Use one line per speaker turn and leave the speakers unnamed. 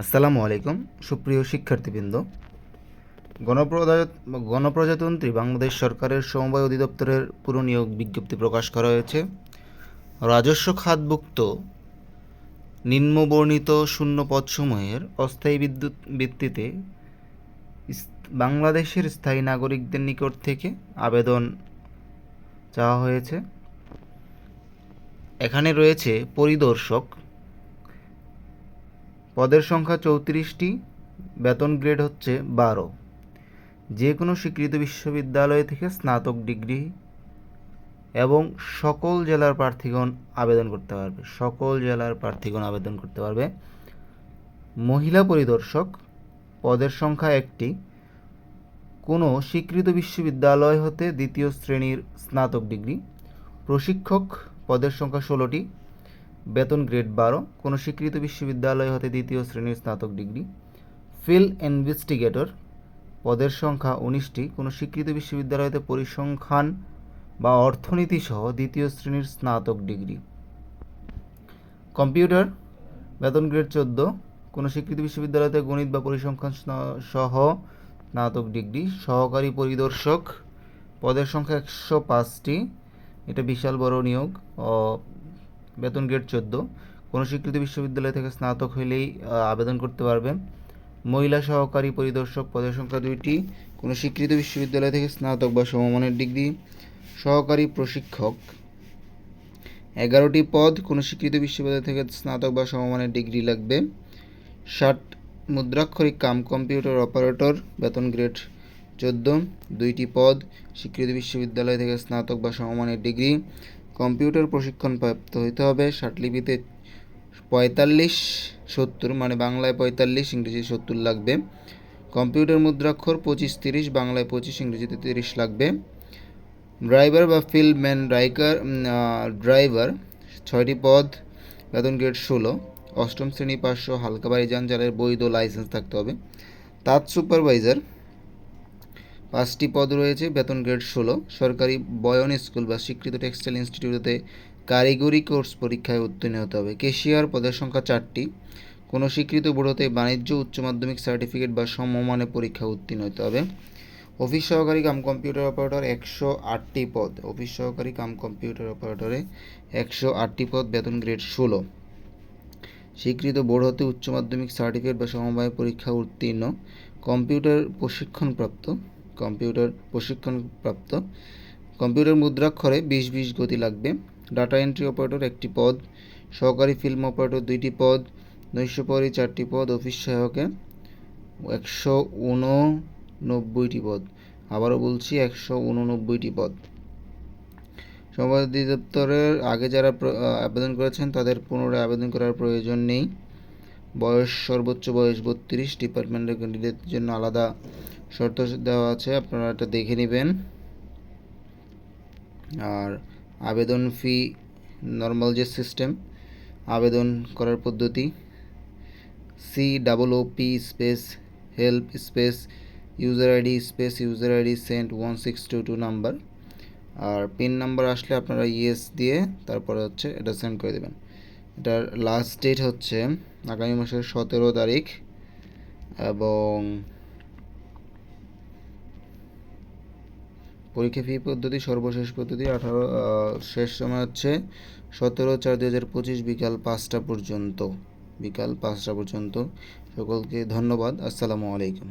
আসসালামু আলাইকুম, সুপ্রিয় শিক্ষার্থীবৃন্দ। গণপ্রজা গণপ্রজাতন্ত্রী বাংলাদেশ সরকারের সমবায় অধিদপ্তরের পুরনিয়োগ বিজ্ঞপ্তি প্রকাশ করা হয়েছে। রাজস্ব খাতভুক্ত, নিম্নবর্ণিত শূন্য পদসমূহের অস্থায়ী বিদ্যুৎ ভিত্তিতে বাংলাদেশের স্থায়ী নাগরিকদের নিকট থেকে আবেদন চাওয়া হয়েছে। এখানে রয়েছে পরিদর্শক পদের সংখ্যা চৌত্রিশটি, বেতন গ্রেড হচ্ছে বারো। যে কোনো স্বীকৃত বিশ্ববিদ্যালয় থেকে স্নাতক ডিগ্রি এবং সকল জেলার প্রার্থীগণ আবেদন করতে পারবে। সকল জেলার প্রার্থীগণ আবেদন করতে পারবে। মহিলা পরিদর্শক পদের সংখ্যা একটি। কোনো স্বীকৃত বিশ্ববিদ্যালয় হতে দ্বিতীয় শ্রেণির স্নাতক ডিগ্রি। প্রশিক্ষক পদের সংখ্যা ষোলোটি। বেতন গ্রেড বারো, কোনো স্বীকৃত বিশ্ববিদ্যালয় হতে দ্বিতীয় শ্রেণির স্নাতক ডিগ্রি। ফিল্ড ইনভেস্টিগেটর পদের সংখ্যা উনিশটি, কোনো স্বীকৃত বিশ্ববিদ্যালয় হতে পরিসংখ্যান বা অর্থনীতি সহ দ্বিতীয় শ্রেণির স্নাতক ডিগ্রি। কম্পিউটার, বেতন গ্রেড চোদ্দ, কোনো স্বীকৃত বিশ্ববিদ্যালয়তে গণিত বা পরিসংখ্যান সহ স্নাতক ডিগ্রি। সহকারী পরিদর্শক পদের সংখ্যা একশো পাঁচটি, এটা বিশাল বড় নিয়োগ। বেতন গ্রেড চোদ্দ। কোনো স্বীকৃত বিশ্ববিদ্যালয় থেকে স্নাতক হইলেই আবেদন করতে পারবে মহিলা সহকারী পরিদর্শক পদের সংখ্যা দুইটি। কোনো স্বীকৃত বিশ্ববিদ্যালয় থেকে স্নাতক বা সমমানের ডিগ্রি। সহকারী প্রশিক্ষক। এগারোটি পদ, কোনো স্বীকৃত বিশ্ববিদ্যালয় থেকে স্নাতক বা সমমানের ডিগ্রি লাগবে। ষাট মুদ্রাক্ষরিক কাম, কম্পিউটার অপারেটর, বেতন গ্রেড চোদ্দ। দুইটি পদ, স্বীকৃত বিশ্ববিদ্যালয় থেকে স্নাতক বা সমমানের ডিগ্রি। কম্পিউটার প্রশিক্ষণ প্রাপ্ত হইতে হবে। ষাটলিপিতে পঁয়তাল্লিশ সত্তর মানে বাংলায় পঁয়তাল্লিশ ইংরেজি সত্তর লাগবে। কম্পিউটার মুদ্রাক্ষর পঁচিশ তিরিশ, বাংলায় পঁচিশ, ইংরেজিতে তিরিশ লাগবে। ড্রাইভার বা ফিল্ডম্যান রাইকার ড্রাইভার, ছয়টি পদ, বেতন গ্রেড ষোলো। অষ্টম শ্রেণি পাঁচশো হালকা বাড়ি যান চালের বৈধ লাইসেন্স থাকতে হবে। তাঁত সুপারভাইজার পাঁচটি পদ রয়েছে, বেতন গ্রেড ষোলো। সরকারি বয়ন স্কুল বা স্বীকৃত টেক্সটাইল ইনস্টিটিউটে কারিগরি কোর্স পরীক্ষায় উত্তীর্ণ হতে হবে। কেশিয়ার পদের সংখ্যা চারটি। কোনো স্বীকৃত বোর্ডতে বাণিজ্য, উচ্চ মাধ্যমিক সার্টিফিকেট বা সমমানে পরীক্ষা উত্তীর্ণ হতে হবে। অফিস সহকারী কাম কম্পিউটার অপারেটর একশো আটটি পদ। অফিস সহকারী কাম কম্পিউটার অপারেটরে একশো আটটি পদ, বেতন গ্রেড ষোলো। স্বীকৃত বোর্ড হতে উচ্চ মাধ্যমিক সার্টিফিকেট বা সমবায় পরীক্ষা উত্তীর্ণ। কম্পিউটার প্রশিক্ষণপ্রাপ্ত। কম্পিউটার প্রশিক্ষণপ্রাপ্ত। কম্পিউটার মুদ্রাক্ষরে বিশ বিশ গতি লাগবে। ডাটা এন্ট্রি অপারেটর একটি পদ, সহকারী ফিল্ম অপারেটর দুইটি পদ নৈশপরি চারটি পদ, অফিস সহায়কে একশো উননব্বইটি পদ। আবারও বলছি একশো উননব্বইটি পদ। সমবায় অধিদপ্তরের আগে যারা আবেদন করেছেন তাদের পুনরায় আবেদন করার প্রয়োজন নেই। বয়স সর্বোচ্চ বয়স বত্রিশ ডিপার্টমেন্টের ক্যান্ডিডেটদের জন্য আলাদা শর্ত দেওয়া আছে, আপনারা এটা দেখে নেবেন। আর আবেদন ফি নর্মাল যে সিস্টেম আবেদন করার পদ্ধতি C double O P space help space user ID space user ID sent one six two two number আর পিন নাম্বার আসলে আপনারা ইয়েস দিয়ে তারপরে হচ্ছে এটা সেন্ড করে দেবেন। এটার লাস্ট ডেট হচ্ছে আগামী মাসের সতেরো তারিখ এবং পরীক্ষা ফি পদ্ধতি, সর্বশেষ পদ্ধতি আঠারো শেষ সময় হচ্ছে সতেরো চার দু হাজার পঁচিশ বিকাল পাঁচটা পর্যন্ত। বিকাল পাঁচটা পর্যন্ত। সকলকে ধন্যবাদ। আসসালামু আলাইকুম।